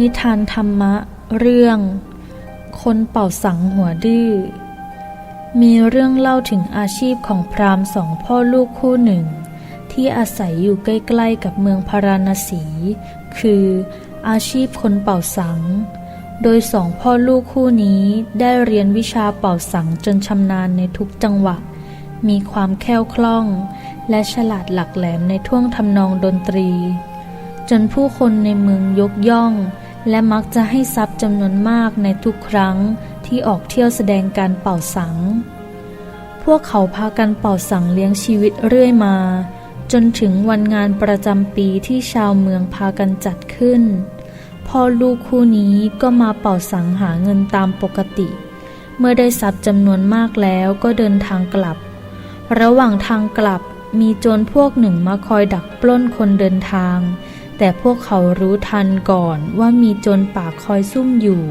นิทานธรรมะเรื่อง คนเป่าสังหัวดื้อ มีเรื่องเล่าถึงอาชีพของพราหมณ์สองพ่อลูกคู่หนึ่ง ที่อาศัยอยู่ใกล้ๆกับเมืองพาราณสี คืออาชีพคนเป่าสัง โดยสองพ่อลูกคู่นี้ได้เรียนวิชาเป่าสังจนชำนาญในทุกจังหวะ มีความแคล่วคล่อง และฉลาดหลักแหลมในท่วงทำนองดนตรี จนผู้คนในเมืองยกย่อง และมักจะให้ทรัพย์จำนวนมากในทุกครั้งที่ออกเที่ยวแสดงการเป่าสัง พวกเขาพากันเป่าสังเลี้ยงชีวิตเรื่อยมา จนถึงวันงานประจำปีที่ชาวเมืองพากันจัดขึ้น พอลูกคู่นี้ก็มาเป่าสังหาเงินตามปกติ เมื่อได้ทรัพย์จำนวนมากแล้วก็เดินทางกลับ ระหว่างทางกลับมีโจรพวกหนึ่งมาคอยดักปล้นคนเดินทาง แต่พวกเขารู้ทันก่อนว่ามีโจรป่าคอยซุ่มอยู่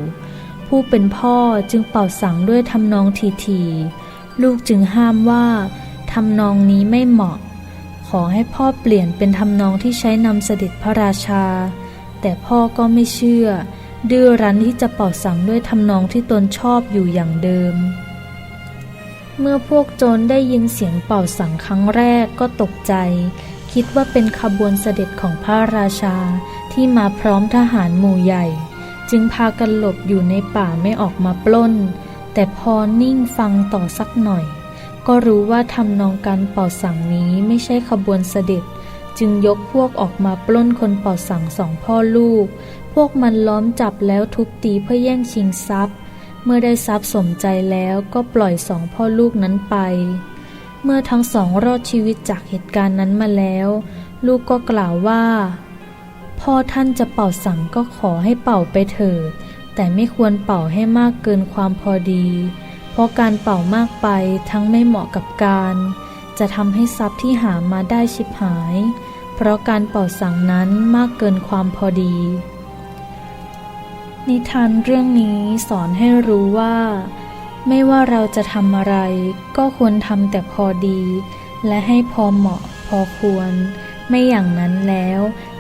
ผู้เป็นพ่อจึงเป่าสังด้วยทำนองทีๆลูกจึงห้ามว่าทำนองนี้ไม่เหมาะ ขอให้พ่อเปลี่ยนเป็นทำนองที่ใช้นำเสด็จพระราชา แต่พ่อก็ไม่เชื่อ ดื้อรั้นที่จะเป่าสังด้วยทำนองที่ตนชอบอยู่อย่างเดิม เมื่อพวกโจรได้ยินเสียงเป่าสังครั้งแรกก็ตกใจ คิดว่าเป็นขบวนเสด็จของพระราชาที่มาพร้อมทหารหมู่ใหญ่ จึงพากันหลบอยู่ในป่าไม่ออกมาปล้น แต่พอนิ่งฟังต่อสักหน่อย ก็รู้ว่าทำนองการเป่าสังนี้ไม่ใช่ขบวนเสด็จ จึงยกพวกออกมาปล้นคนเป่าสังสองพ่อลูก พวกมันล้อมจับแล้วทุบตีเพื่อแย่งชิงทรัพย์ เมื่อได้ทรัพย์สมใจแล้วก็ปล่อยสองพ่อลูกนั้นไป เมื่อทั้งสองรอดชีวิตจากเหตุการณ์นั้นมาแล้ว ลูกก็กล่าวว่า พ่อท่านจะเป่าสังก็ขอให้เป่าไปเถิด แต่ไม่ควรเป่าให้มากเกินความพอดี เพราะการเป่ามากไปทั้งไม่เหมาะกับการ จะทำให้ทรัพย์ที่หามาได้ชิบหาย เพราะการเป่าสังนั้นมากเกินความพอดี นิทานเรื่องนี้สอนให้รู้ว่า ไม่ว่าเราจะทำอะไร ก็ควรทำแต่พอดี และให้พอเหมาะพอควร ไม่อย่างนั้นแล้ว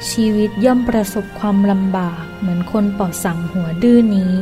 ชีวิตย่อมประสบความลำบากเหมือนคนเป่าสังหัวดื้อนี้